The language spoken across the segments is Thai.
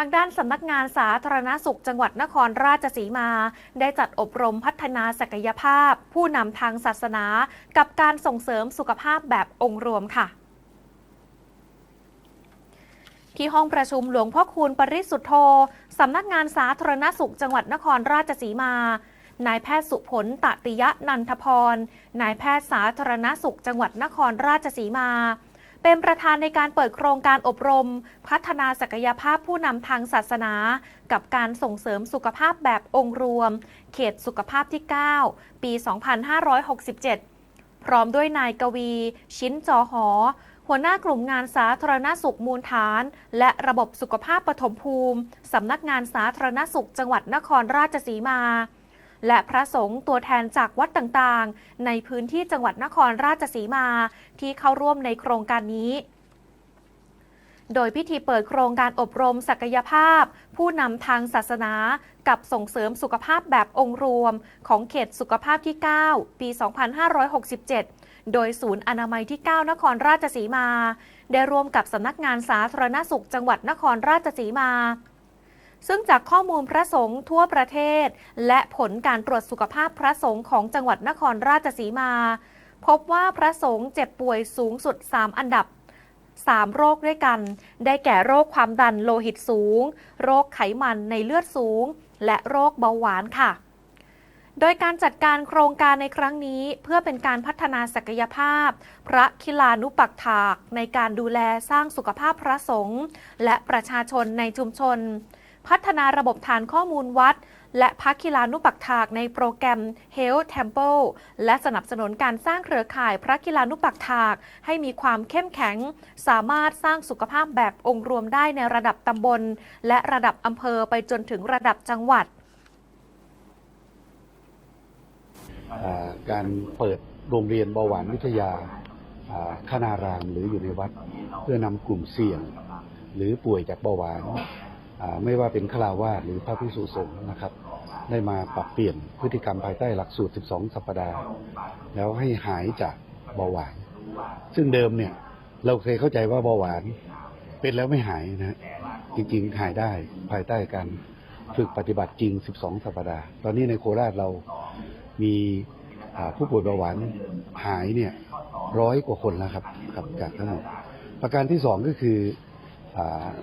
ทางด้านสำนักงานสาธารณสุขจังหวัดนครราชสีมา ได้จัดอบรมพัฒนาศักยภาพ ผู้นำทางศาสนา กับการส่งเสริมสุขภาพแบบองค์รวมค่ะที่ห้องประชุมหลวงพ่อคูณปริสุทธโธ สำนักงานสาธารณสุขจังหวัดนครราชสีมา นายแพทย์สุผลตติยะนันทพร นายแพทย์สาธารณสุขจังหวัดนครราชสีมา เป็นประธานในการเปิดโครงการอบรม พัฒนาศักยภาพผู้นำทางศาสนา กับการส่งเสริมสุขภาพแบบองค์รวม เขตสุขภาพที่ 9 ปี 2567 พร้อมด้วยนายกวี ชิ้นจอหอ หัวหน้ากลุ่มงานสาธารณสุขมูลฐาน และระบบสุขภาพปฐมภูมิสำนักงานสาธารณสุขจังหวัดนครราชสีมา และพระสงฆ์ตัวแทนจากวัดต่างๆ ในพื้นที่จังหวัดนครราชสีมา ที่เข้าร่วมในโครงการนี้โดยพิธีเปิดโครงการอบรมศักยภาพ ผู้นำทางศาสนา กับส่งเสริมสุขภาพแบบองค์รวม ของเขตสุขภาพที่ 9 ปี 2567 โดยศูนย์อนามัยที่ 9 นครราชสีมา ได้ร่วมกับสำนักงานสาธารณสุขจังหวัดนครราชสีมา ซึ่งจากข้อมูลพระสงฆ์ทั่วประเทศ และผลการตรวจสุขภาพพระสงฆ์ของจังหวัดนครราชสีมา พบว่าพระสงฆ์เจ็บป่วยสูงสุด 3 อันดับ 3 โรคด้วยกัน ได้แก่โรคความดันโลหิตสูง โรคไขมันในเลือดสูง และโรคเบาหวานค่ะโดยการจัดการโครงการในครั้งนี้เพื่อเป็นการพัฒนาศักยภาพ พระคิลานุปักถาก ในการดูแลสร้างสุขภาพพระสงฆ์และประชาชนในชุมชน พัฒนาระบบฐานข้อมูลวัด และพักคิลานุปักถากในโปรแกรม Health Temple และสนับสนุนการสร้างเครือข่ายพระคิลานุปักถาก ให้มีความเข้มแข็ง สามารถสร้างสุขภาพแบบองค์รวมได้ในระดับตำบล และระดับอำเภอไปจนถึงระดับจังหวัดการเปิดโรงเรียนเบาหวานวิทยาคณารามหรืออยู่ในวัด เพื่อนำกลุ่มเสี่ยง หรือป่วยจากเบาหวาน ไม่ว่าเป็นฆราวาสหรือพระพิสุสงฆ์นะครับ ได้มาปรับเปลี่ยนพฤติกรรมภายใต้หลักสูตร 12 สัปดาห์ แล้วให้หายจากเบาหวาน ซึ่งเดิมเนี่ย เราเคยเข้าใจว่าเบาหวานเป็นแล้วไม่หายนะจริงๆหายได้ภายใต้การฝึกปฏิบัติจริง 12 สัปดาห์ ตอนนี้ในโคราชเรามีผู้ป่วยเบาหวานหายเนี่ยร้อยกว่าคนแล้วครับครับจากทั้งหมดประการที่สองก็คือ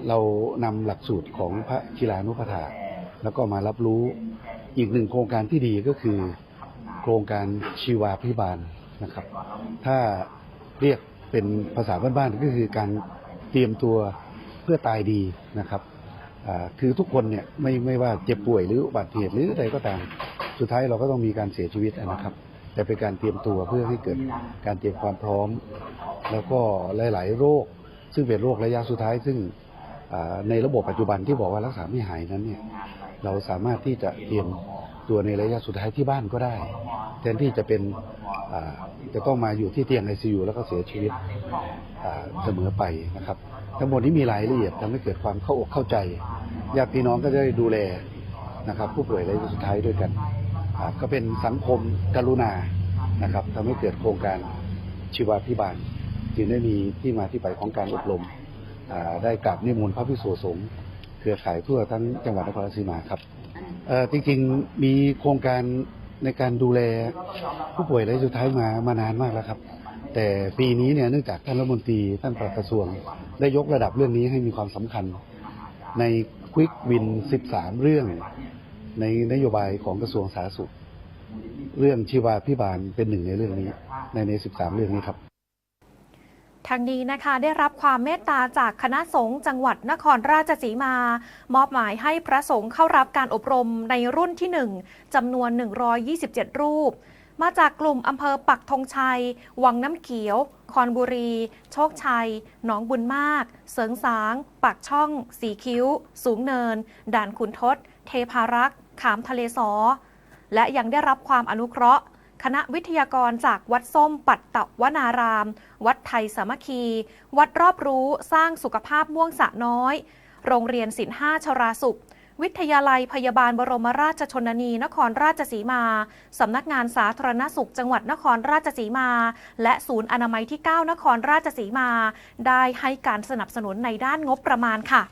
เรานำหลักสูตรของพระกีฬานุปถาแล้วก็มารับรู้อีกหนึ่งโครงการที่ดีก็คือ โครงการชีวาพิบาลนะครับ ถ้าเรียกเป็นภาษาบ้านๆก็คือการเตรียมตัวเพื่อตายดีนะครับคือทุกคนเนี่ยไม่ไม่ว่าเจ็บป่วยหรืออุบัติเหตุหรืออะไรก็ตาม สุดท้ายเราก็ต้องมีการเสียชีวิตนะครับ แต่เป็นการเตรียมตัวเพื่อให้เกิดการเตรียมความพร้อม แล้วก็หลาย ๆ โรค ซึ่งเป็นโรคระยะสุดท้าย ซึ่งในระบบปัจจุบันที่บอกว่ารักษาไม่หายนั้นเนี่ยเราสามารถที่จะเตรียมตัวในระยะสุดท้ายที่บ้านก็ได้ แทนที่จะเป็นจะต้องมาอยู่ที่เตียงไอซียูแล้วก็เสียชีวิตเสมอไปนะครับ ทั้งหมดนี้มีรายละเอียดทำให้เกิดความเข้าอกเข้าใจญาติพี่น้องก็จะได้ดูแลนะครับ ผู้ป่วยระยะสุดท้ายด้วยกันก็เป็นสังคมกรุณานะครับทำให้เกิดโครงการชีวาพิบาล จึงได้มีที่มาที่ไปของการอบรมได้กราบนิมนต์พระพิสุสงฆ์เครือข่ายทั่วทั้งจังหวัดนครราชสีมาครับเอ่อจริงๆมีโครงการในการดูแลผู้ป่วยระยะสุดท้ายมามานานมากแล้วครับ แต่ปีนี้เนี่ยเนื่องจากท่านรัฐมนตรีท่านปลัดกระทรวง ได้ยกระดับเรื่องนี้ให้มีความสำคัญ ในควิกวิน 13 เรื่อง ในนโยบายของกระทรวงสาธารณสุข เรื่องชีวาพิบาลเป็นหนึ่งในเรื่องนี้ ในใน 13 เรื่องนี้ครับ ทางนี้นะคะได้รับความเมตตาจากคณะสงฆ์จังหวัดนครราชสีมา มอบหมายให้พระสงฆ์เข้ารับการอบรมในรุ่นที่ 1จำนวน 127 รูป มาจากกลุ่มอำเภอปักธงชัย วังน้ำเขียว คอนบุรี โชคชัย หนองบุญมาก เสริงสาง ปากช่อง สีคิ้ว สูงเนิน ด่านขุนทดเทพารักษ์ ขามทะเลสอ และยังได้รับความอนุเคราะห์ คณะวิทยากรจากวัดส้มปัตตวนาราม วัดไทยสามัคคี วัดรอบรู้สร้างสุขภาพม่วงสะน้อย โรงเรียนศิลห้าชราสุข วิทยาลัยพยาบาลบรมราชชนนี นครราชสีมา สำนักงานสาธารณสุขจังหวัดนครราชสีมา และศูนย์อนามัยที่ 9 นครราชสีมา ได้ให้การสนับสนุนในด้านงบประมาณค่ะ